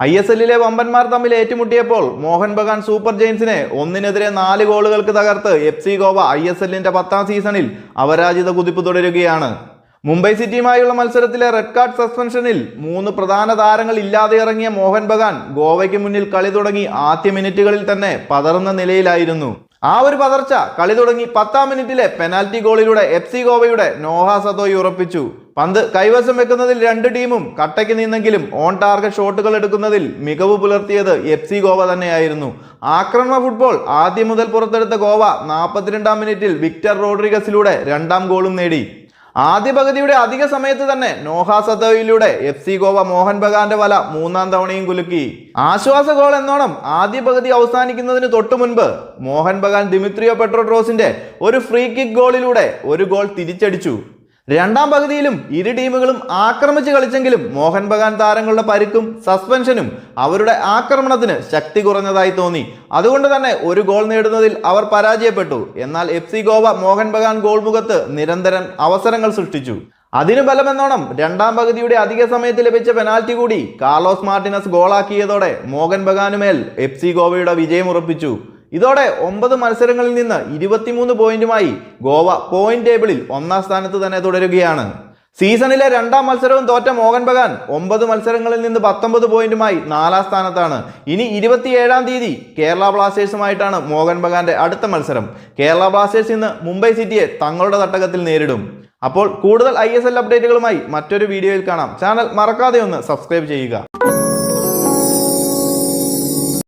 I S എല്ലിലെ വമ്പന്മാർ തമ്മിൽ ഏറ്റുമുട്ടിയപ്പോൾ മോഹൻ ബഗാൻ സൂപ്പർ ജെയിൻസിനെ ഒന്നിനെതിരെ നാല് ഗോളുകൾക്ക് തകർത്ത് F C Goa I S എല്ലിന്റെ പത്താം സീസണിൽ അപരാജിത കുതിപ്പ് തുടരുകയാണ്. മുംബൈ സിറ്റിയുമായുള്ള മത്സരത്തിലെ റെഡ് കാർഡ് സസ്പെൻഷനിൽ മൂന്ന് പ്രധാന താരങ്ങൾ ഇല്ലാതെ ഇറങ്ങിയ മോഹൻ ബഗാൻ ഗോവയ്ക്ക് മുന്നിൽ കളി തുടങ്ങി ആദ്യ മിനിറ്റുകളിൽ തന്നെ പതറുന്ന നിലയിലായിരുന്നു. ആ ഒരു പതർച്ച കളി തുടങ്ങി പത്താം മിനിറ്റിലെ പെനാൽറ്റി ഗോളിലൂടെ എഫ് സി ഗോവയുടെ നോഹ സതോയി ഉറപ്പിച്ചു. പന്ത് കൈവശം വെക്കുന്നതിൽ രണ്ട് ടീമും കട്ടയ്ക്ക് നിന്നെങ്കിലും ഓൺ ടാർഗറ്റ് ഷോട്ടുകൾ എടുക്കുന്നതിൽ മികവ് പുലർത്തിയത് എഫ് സി ഗോവ തന്നെയായിരുന്നു. ആക്രമണ ഫുട്ബോൾ ആദ്യം മുതൽ പുറത്തെടുത്ത ഗോവ നാൽപ്പത്തിരണ്ടാം മിനിറ്റിൽ വിക്ടർ റോഡ്രിഗസിലൂടെ രണ്ടാം ഗോളും നേടി. ആദ്യ പകുതിയുടെ അധിക സമയത്ത് തന്നെ നോഹ സതോയിലൂടെ എഫ് സി ഗോവ മോഹൻ ബഗാന്റെ വല മൂന്നാം തവണയും കുലുക്കി. ആശ്വാസ ഗോൾ എന്നോണം ആദ്യ പകുതി അവസാനിക്കുന്നതിന് തൊട്ടു മുൻപ് മോഹൻ ബഗാൻ ദിമിത്രിയോ പെട്രോട്രോസിന്റെ ഒരു ഫ്രീ കിക്ക് ഗോളിലൂടെ ഒരു ഗോൾ തിരിച്ചടിച്ചു. രണ്ടാം പകുതിയിലും ഇരു ടീമുകളും ആക്രമിച്ച് കളിച്ചെങ്കിലും മോഹൻ ബഗാൻ താരങ്ങളുടെ പരുക്കും സസ്പെൻഷനും അവരുടെ ആക്രമണത്തിന് ശക്തി കുറഞ്ഞതായി തോന്നി. അതുകൊണ്ട് തന്നെ ഒരു ഗോൾ നേടുന്നതിൽ അവർ പരാജയപ്പെട്ടു. എന്നാൽ F C Goa Mohun Bagan goal മുഖത്ത് നിരന്തരം അവസരങ്ങൾ സൃഷ്ടിച്ചു. അതിനു ബലമെന്നോണം രണ്ടാം പകുതിയുടെ അധിക സമയത്ത് ലഭിച്ച പെനാൽറ്റി കൂടി കാർലോസ് മാർട്ടിനസ് ഗോളാക്കിയതോടെ മോഹൻ ബഗാനുമേൽ എഫ് സി ഗോവയുടെ വിജയം ഉറപ്പിച്ചു. ഇതോടെ ഒമ്പത് മത്സരങ്ങളിൽ നിന്ന് ഇരുപത്തിമൂന്ന് പോയിന്റുമായി ഗോവ പോയിന്റ് ടേബിളിൽ ഒന്നാം സ്ഥാനത്ത് തന്നെ തുടരുകയാണ്. സീസണിലെ രണ്ടാം മത്സരവും തോറ്റ മോഹൻ ബഗാൻ ഒമ്പത് മത്സരങ്ങളിൽ നിന്ന് പത്തൊമ്പത് പോയിന്റുമായി നാലാം സ്ഥാനത്താണ്. ഇനി ഇരുപത്തിയേഴാം തീയതി കേരള ബ്ലാസ്റ്റേഴ്സുമായിട്ടാണ് മോഹൻ ബഗാന്റെ അടുത്ത മത്സരം. കേരള ബ്ലാസ്റ്റേഴ്സ് ഇന്ന് മുംബൈ സിറ്റിയെ തങ്ങളുടെ തട്ടകത്തിൽ നേരിടും. അപ്പോൾ കൂടുതൽ ഐ അപ്ഡേറ്റുകളുമായി മറ്റൊരു വീഡിയോയിൽ കാണാം. ചാനൽ മറക്കാതെ ഒന്ന് സബ്സ്ക്രൈബ് ചെയ്യുക.